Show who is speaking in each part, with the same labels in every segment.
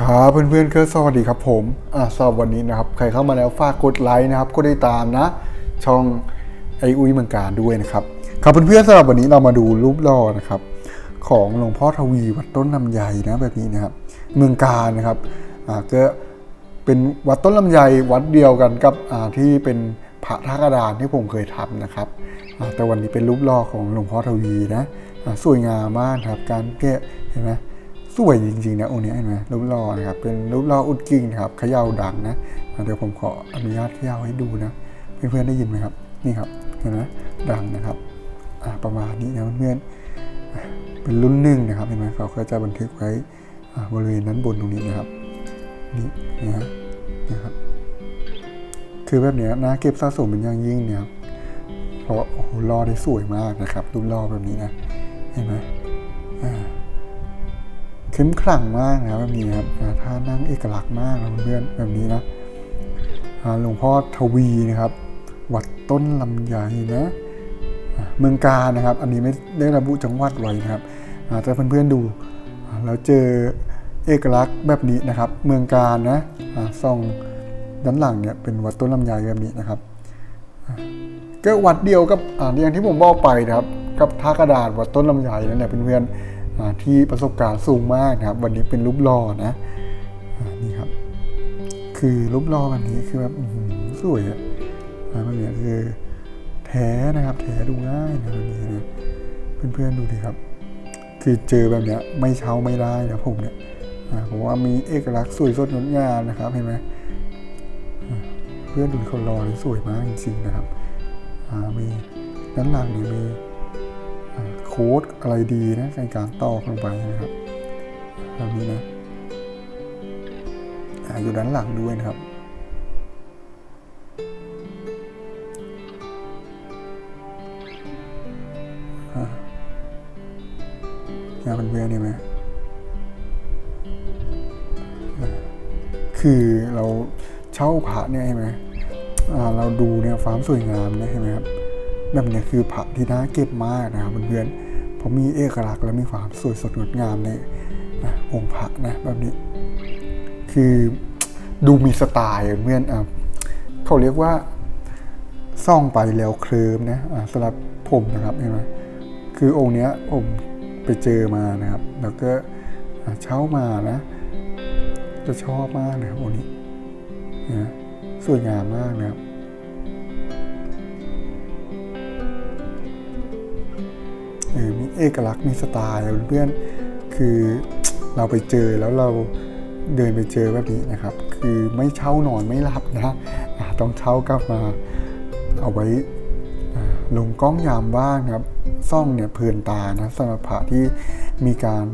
Speaker 1: ครับเพื่อนๆก็สวัสดีครับผมอ่าสำหรับวันนี้นะครับใครเข้ามาแล้วฝากกดไลค์นะครับกดติดตามนะ ช่องไออุ้ยเมืองการด้วยนะครับครับเพื่อนๆสำหรับวันนี้เรามาดูรูปหล่อนะครับของหลวงพ่อทวีวัดต้นลำไยนะแบบนี้นะครับ เมืองการนะครับอ่าก็เป็นวัดต้นลำไยวัดเดียวกันกับอ่าที่เป็นพระทากระดานที่ผมเคยทำนะครับแต่วันนี้เป็นรูปหล่อของหลวงพ่อทวีนะสวยงามมากครับการแกะเห็นไหม สวยจริงๆนะองค์นี้เห็นไหมรูปหล่อนะครับ เป็นรูปหล่ออุดกิ่งนะครับเขย่าดังนะเดี๋ยวผมขออนุญาตเขย่าให้ดูนะเพื่อนๆได้ยินไหมครับ นี่ครับเห็นไหมดังนะครับประมาณนี้นะเพื่อนๆเป็นรุ่นหนึ่งนะครับเห็นไหมเขาก็จะบันทึกไว้บริเวณนั้นบนตรงนี้นะครับนี่นะนะครับ คือแบบนี้นะเก็บสะสมเป็นอย่างยิ่งเนี่ยครับเพราะโอ้โหล่อได้สวยมากนะครับรูปล่อแบบนี้นะเห็นไหม เข้มขลังมากนะครับแบบนี้ครับอ่าท่านั่งเอกลักษณ์มากนะเพื่อนๆแบบนี้นะหลวงพ่อทวีนะครับ วัดต้นลำไยนะเมืองกานะครับ อันนี้ไม่ได้ระบุจังหวัดไว้นะครับอ่าแต่เพื่อนๆดูอ่าเราเจอเอกลักษณ์แบบนี้นะครับ เมืองการนะอ่องด้านหลังเนี่ยเป็นวัดต้นลำไยแบบนี้นะครับก็วัดเดียวกับอย่างที่ผมบอกไปนะครับ กับท่ากระดาษวัดต้นลำไยนั่นแหละเพื่อนๆ ที่ประสบการณ์สูงมากนะครับ วันนี้เป็นรูปหล่อนะนี่ครับ คือรูปหล่อแบบนี้คือแบบสวยอะอ่าแบบนี้คือแท้นะครับ แท้ดูง่ายนะแบบนี้นะเพื่อนๆดูดิครับ คือเจอแบบเนี้ยไม่เช่าไม่ได้นะผมเนี่ยผมว่ามีเอกลักษณ์สวยสดงดงามนะครับเห็นไหมเพื่อนดูเขารอนี่สวยมากจริงๆนะครับมีด้านหลังนี่มี ค้ดอะไรดีนะในการตอกลงไปนะครับแบบนี้นะอยู่ด้านหลังด้วยนะครับอ่าเนี่ยเพื่อนๆเห็นไหมคือเราเช่าพระเนี่ยเห็นไหมเราดูเนี่ยความสวยงามเนี่ยเห็นไหมครับแบบเนี้ยคือผักที่น่าเก็บมากนะครับเพื่อนๆ เพราะมีเอกลักษณ์และมีความสวยสดงดงามในอะองค์พระนะแบบนี้ คือดูมีสไตล์เพื่อนอะเขาเรียกว่าซ่องไปแล้วเคลิมนะอะสำหรับผมนะครับเห็นไหมคือองค์เนี้ยผมไปเจอมานะครับ แล้วก็เช่ามานะ จะชอบมากนะครับองค์นี้นะสวยงามมากนะครับ เอกลักษณ์มีสไตล์เพื่อนคือเราไปเจอแล้วเราเดินไปเจอแบบนี้นะครับ คือไม่เช่านอนไม่หลับนะต้องเช่ากลับมาเอาไว้ลงกล้องยามว่างครับซ่องเนี่ยเพลินตานะสำหรับพระที่มีการ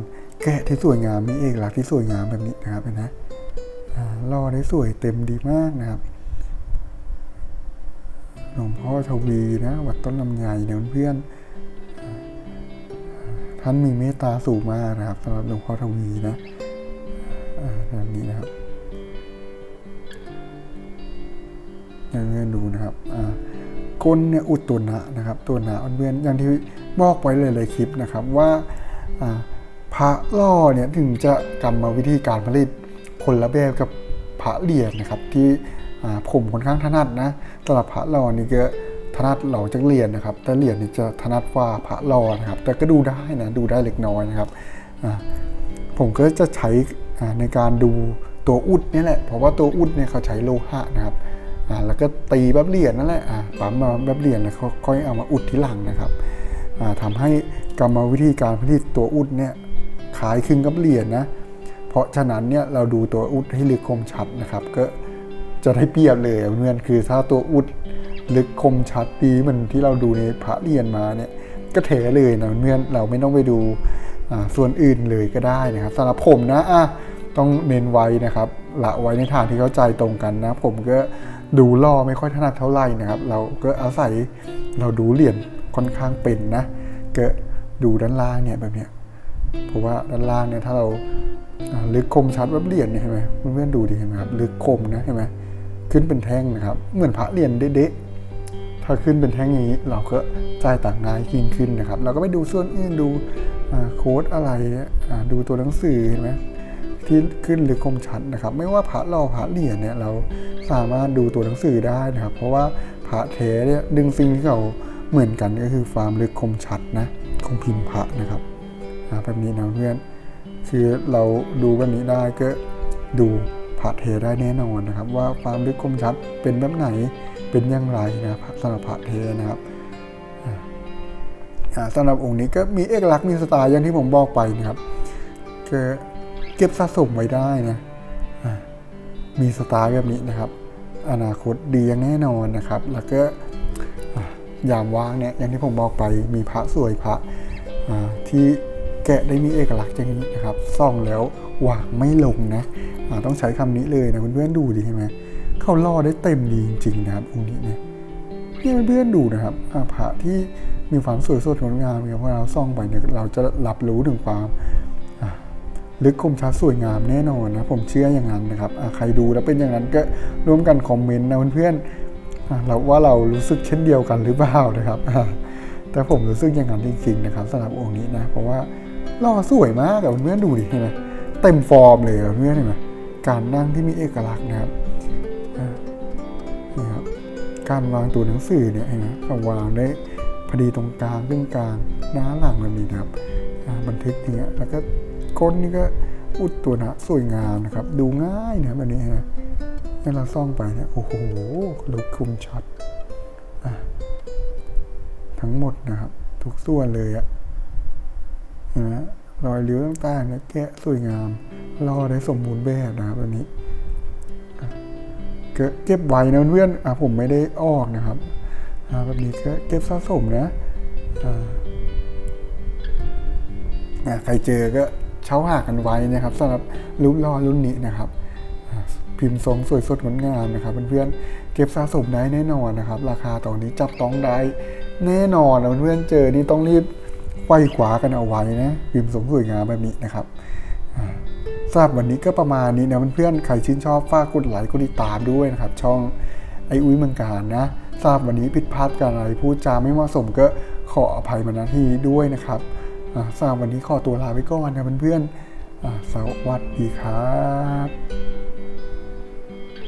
Speaker 1: แกะที่สวยงามมีเอกลักษณ์ที่สวยงามแบบนี้นะครับเห็นไหมอ่ารอได้สวยเต็มดีมากนะครับหลวงพ่อทวีนะวัดต้นลำไยเนี่ยเพื่อนๆ ท่านมีเมตตาสูงมากนะครับสำหรับหลวงพ่อทวีนะอ่าแบบนี้นะครับอย่างเงี้ยดูนะครับก้นเนี่ยอุดตัวหนานะครับ ตัวหนาเพื่อนอย่างที่บอกไว้หลายๆคลิปนะครับว่าพระล่อเนี่ยถึงจะกรรมวิธีการผลิตคนละแบบกับพระเหรียญนะครับ ที่อ่าผมค่อนข้างถนัดนะสำหรับพระล่อนี่ก็ ถนัดเหล่าจากเหรียญนะครับ แต่เหรียญนี่จะถนัดว่าพระรอนะครับ แต่ก็ดูได้นะดูได้เล็กน้อยนะครับผมก็จะใช้ในการดูตัวอุดนี่แหละเพราะว่าตัวอุดเนี่ยเขาใช้โลหะนะครับแล้วก็ตีแบบเหรียญนั่นแหละปั๊มมาแบบเหรียญแล้วเขาค่อยเอามาอุดที่หลังนะครับอ่าทำให้กรรมวิธีการผลิตตัวอุดเนี่ยคล้ายคลึงกับเหรียญนะเพราะฉะนั้นเนี่ยเราดูตัวอุดให้ลึกคมชัดนะครับ ก็จะได้เปรียบเลยเพื่อนคือถ้าตัวอุด ลึกคมชัดดีเหมือนที่เราดูในพระเรียนมาเนี่ยก็เถเลยนะเพื่อนเราไม่ต้องไปดูส่วนอื่นเลยก็ได้นะครับสำหรับผมนะอะต้องเน้นไว้นะครับละไว้ในทางที่เข้าใจตรงกันนะ ผมก็ดูล่อไม่ค่อยถนัดเท่าไหร่นะครับ เราก็อาศัยเราดูเหรียญค่อนข้างเป็นนะก็ดูด้านล่างเนี่ยแบบเนี้ยเพราะว่าด้านล่างเนี่ยถ้าเราลึกคมชัดแบบเหรียญเนี่ยเห็นไหมเพื่อนๆดูดีเห็นไหมครับลึกคมนะเห็นไหมขึ้นเป็นแท่งนะครับ เหมือนพระเหรียญเด๊ะ ถ้าขึ้นเป็นแท่งอย่างนี้ เราก็จ่ายต่างง่ายยิ่งขึ้นนะครับ เราก็ไปดูส่วนอื่นดูโค้ดอะไรดูตัวหนังสือเห็นไหมที่ขึ้นหรือคมชัดนะครับ ไม่ว่าพระหล่อพระเหรียญเนี่ยเราสามารถดูตัวหนังสือได้นะครับ เพราะว่าพระเทเนี่ยดึงสิ่งที่เขาเหมือนกันก็คือความลึกคมชัดนะของพิมพ์พระนะครับแบบนี้นะเพื่อนคือเราดูแบบนี้ได้ก็ดูพระเทได้แน่นอนนะครับ ว่าความลึกคมชัดเป็นแบบไหน เป็นอย่างไรนะครับสำหรับพระเทนะครับสำหรับองค์นี้ก็มีเอกลักษณ์มีสไตล์อย่างที่ผมบอกไปนะครับก็เก็บสะสมไว้ได้นะมีสไตล์แบบนี้นะครับ อนาคตดีอย่างแน่นอนนะครับ แล้วก็ยามว่างเนี่ยอย่างที่ผมบอกไปมีพระสวยพระที่แกะได้มีเอกลักษณ์อย่างนี้นะครับส่องแล้ววางไม่ลงนะต้องใช้คำนี้เลยนะเพื่อนๆดูดีใช่ไหม เขาล่อได้เต็มดีจริงๆนะครับองค์นี้เนี่ยนี่เพื่อนๆดูนะครับอาพระที่มีความสวยสดงดงามเนี่ยพอเราส่องไปเนี่ยเราจะรับรู้ถึงความลึกคมชัดสวยงามแน่นอนนะผมเชื่ออย่างนั้นนะครับใครดูแล้วเป็นอย่างนั้นก็ร่วมกันคอมเมนต์นะเพื่อนๆเราว่าเรารู้สึกเช่นเดียวกันหรือเปล่านะครับแต่ผมรู้สึกอย่างนั้นจริงๆนะครับสำหรับองค์นี้นะเพราะว่าล่อสวยมากอะเพื่อนๆดูดิเห็นไหมเต็มฟอร์มเลยเพื่อนเห็นไหมการนั่งที่มีเอกลักษณ์นะครับ การวางตัวหนังสือเนี่ยนไหมก็วางได้พอดีตรงกลางขึ้นกลางหน้าหลังแบบนี้นะครับบันทึกอย่างเงี้ยแล้วก็ก้นนี่ก็อุดตัวหนะสวยงามนะครับ ดูง่ายนะแบบนี้นะเวลาซ่องไปเนี่ยโอ้โหลุกคุมชัดอะทั้งหมดนะครับ ทุกส่วนเลยอะนไหมรอยเลี้ยวต่างๆเนี่ยแกะสวยงามรอได้สมบูรณ์แบบนะครับแบบนี้ เก็บไว้นะเพื่อนอะผมไม่ได้ออกนะครับอ่าแบบนี้ก็เก็บสะสมนะอ่าใครเจอก็เช่าหากันไว้นะครับสำหรับรูปล่อรุ่นนี้นะครับ พิมพ์ทรงสวยสดงดงามนะครับเพื่อนๆเก็บสะสมได้แน่นอนนะครับ ราคาตอนนี้จับต้องได้แน่นอนนะเพื่อนๆเจอนี่ต้องรีบไขว้ขวากันเอาไว้นะพิมพ์ทรงสวยงามแบบนี้นะครับ สำหรับวันนี้ก็ประมาณนี้นะเพื่อนๆใครชื่นชอบฝากกดไลค์กดติดตามด้วยนะครับ ช่องไออุ้ยเมืองการนะทราบวันนี้ผิดพลาดกันอะไรพูดจาไม่เหมาะสมก็ขออภัยมาณที่นี้ด้วยนะครับอ่าสำหรับวันนี้ขอตัวลาไปก่อนนะเพื่อนๆสวัสดีครับ